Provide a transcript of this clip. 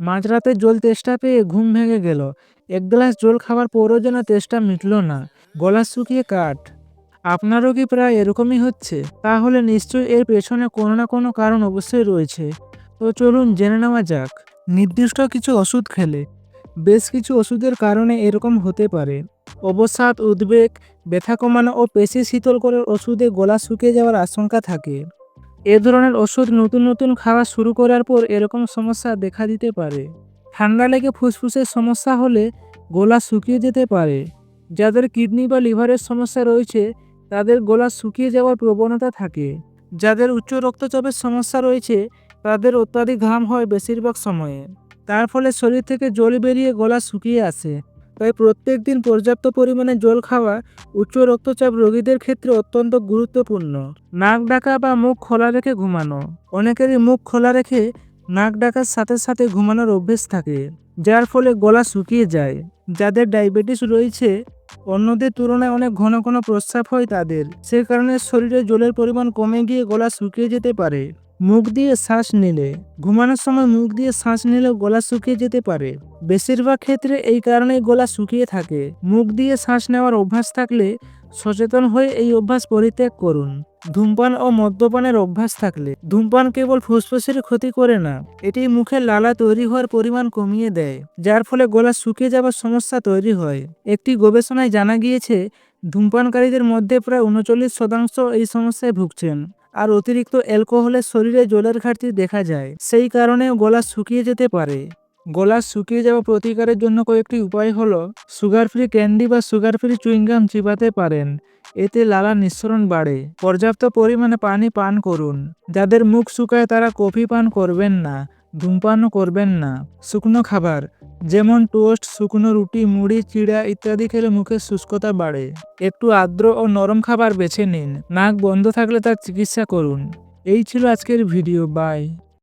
মাঝরাতে জল তেষ্টা পেয়ে ঘুম ভেঙে গেল। এক গ্লাস জল খাওয়ার পরও যেন তেষ্টা মিটল না। গলা শুকিয়ে কাঠ। আপনারও কি প্রায় এরকমই হচ্ছে? তাহলে নিশ্চয়ই এর পেছনে কোনো না কোনো কারণ অবশ্যই রয়েছে। তো চলুন জেনে নেওয়া যাক। নির্দিষ্ট কিছু ওষুধ খেলে। বেশ কিছু ওষুধের কারণে এরকম হতে পারে। অবসাদ, উদ্বেগ, ব্যথা কমানো ও পেশি শীতল করে ওষুধে গলা শুকিয়ে যাওয়ার আশঙ্কা থাকে। এ ধরনের ওষুধ নতুন নতুন খাওয়া শুরু করার পর এরকম সমস্যা দেখা দিতে পারে। ঠান্ডা লেগে ফুসফুসের সমস্যা হলে গলা শুকিয়ে যেতে পারে। যাদের কিডনি বা লিভারের সমস্যা রয়েছে, তাদের গলা শুকিয়ে যাওয়ার প্রবণতা থাকে। যাদের উচ্চ রক্তচাপের সমস্যা রয়েছে, তাদের অত্যাধিক ঘাম হয় বেশিরভাগ সময়ে। তার ফলে শরীর থেকে জল বেরিয়ে গলা শুকিয়ে আসে। তাই প্রত্যেক দিন পর্যাপ্ত পরিমাণে জল খাওয়া, উচ্চ রক্তচাপ রোগীদের ক্ষেত্রে অত্যন্ত গুরুত্বপূর্ণ। নাক ডাকা বা মুখ খোলা রেখে ঘুমানো। অনেকেরই মুখ খোলা রেখে নাক ডাকার সাথে সাথে ঘুমানোর অভ্যেস থাকে, যার ফলে গলা শুকিয়ে যায়। যাদের ডায়াবেটিস রয়েছে, অন্যদের তুলনায় অনেক ঘন ঘন প্রস্রাব হয় তাদের। সে কারণে শরীরে জলের পরিমাণ কমে গিয়ে গলা শুকিয়ে যেতে পারে। মুখ দিয়ে শ্বাস নিলে। ঘুমানোর সময় মুখ দিয়ে শ্বাস নিলে গলা শুকিয়ে যেতে পারে। বেশিরভাগ ক্ষেত্রে এই কারণেই গলা শুকিয়ে থাকে। মুখ দিয়ে শ্বাস নেওয়ার অভ্যাস থাকলে সচেতন হয়ে এই অভ্যাস পরিত্যাগ করুন। ধূমপান ও মদ্যপানের অভ্যাস থাকলে। ধূমপান কেবল ফুসফুসের ক্ষতি করে না, এটি মুখে লালা তৈরি হওয়ার পরিমাণ কমিয়ে দেয়, যার ফলে গলা শুকিয়ে যাওয়ার সমস্যা তৈরি হয়। একটি গবেষণায় জানা গিয়েছে, ধূমপানকারীদের মধ্যে প্রায় উনচল্লিশ শতাংশ এই সমস্যায় ভুগছেন। আর অতিরিক্ত অ্যালকোহলের শরীরে জলের ঘাটতি দেখা যায়। সেই কারণেও গলা শুকিয়ে যেতে পারে। গলা শুকিয়ে যাওয়া প্রতিকারের জন্য কয়েকটি উপায় হলো সুগার ফ্রি ক্যান্ডি বা সুগার ফ্রি চুইংগাম চিবাতে পারেন। এতে লালা নিঃসরণ বাড়ে। পর্যাপ্ত পরিমাণে পানি পান করুন। যাদের মুখ শুকায় তারা কফি পান করবেন না, ধূমপানও করবেন না। শুকনো খাবার যেমন টোস্ট, শুকনো রুটি, মুড়ি, চিড়া ইত্যাদি খেলে মুখের শুষ্কতা বাড়ে। একটু আর্দ্র ও নরম খাবার বেছে নিন। নাক বন্ধ থাকলে তার চিকিৎসা করুন। এই ছিল আজকের ভিডিও। বাই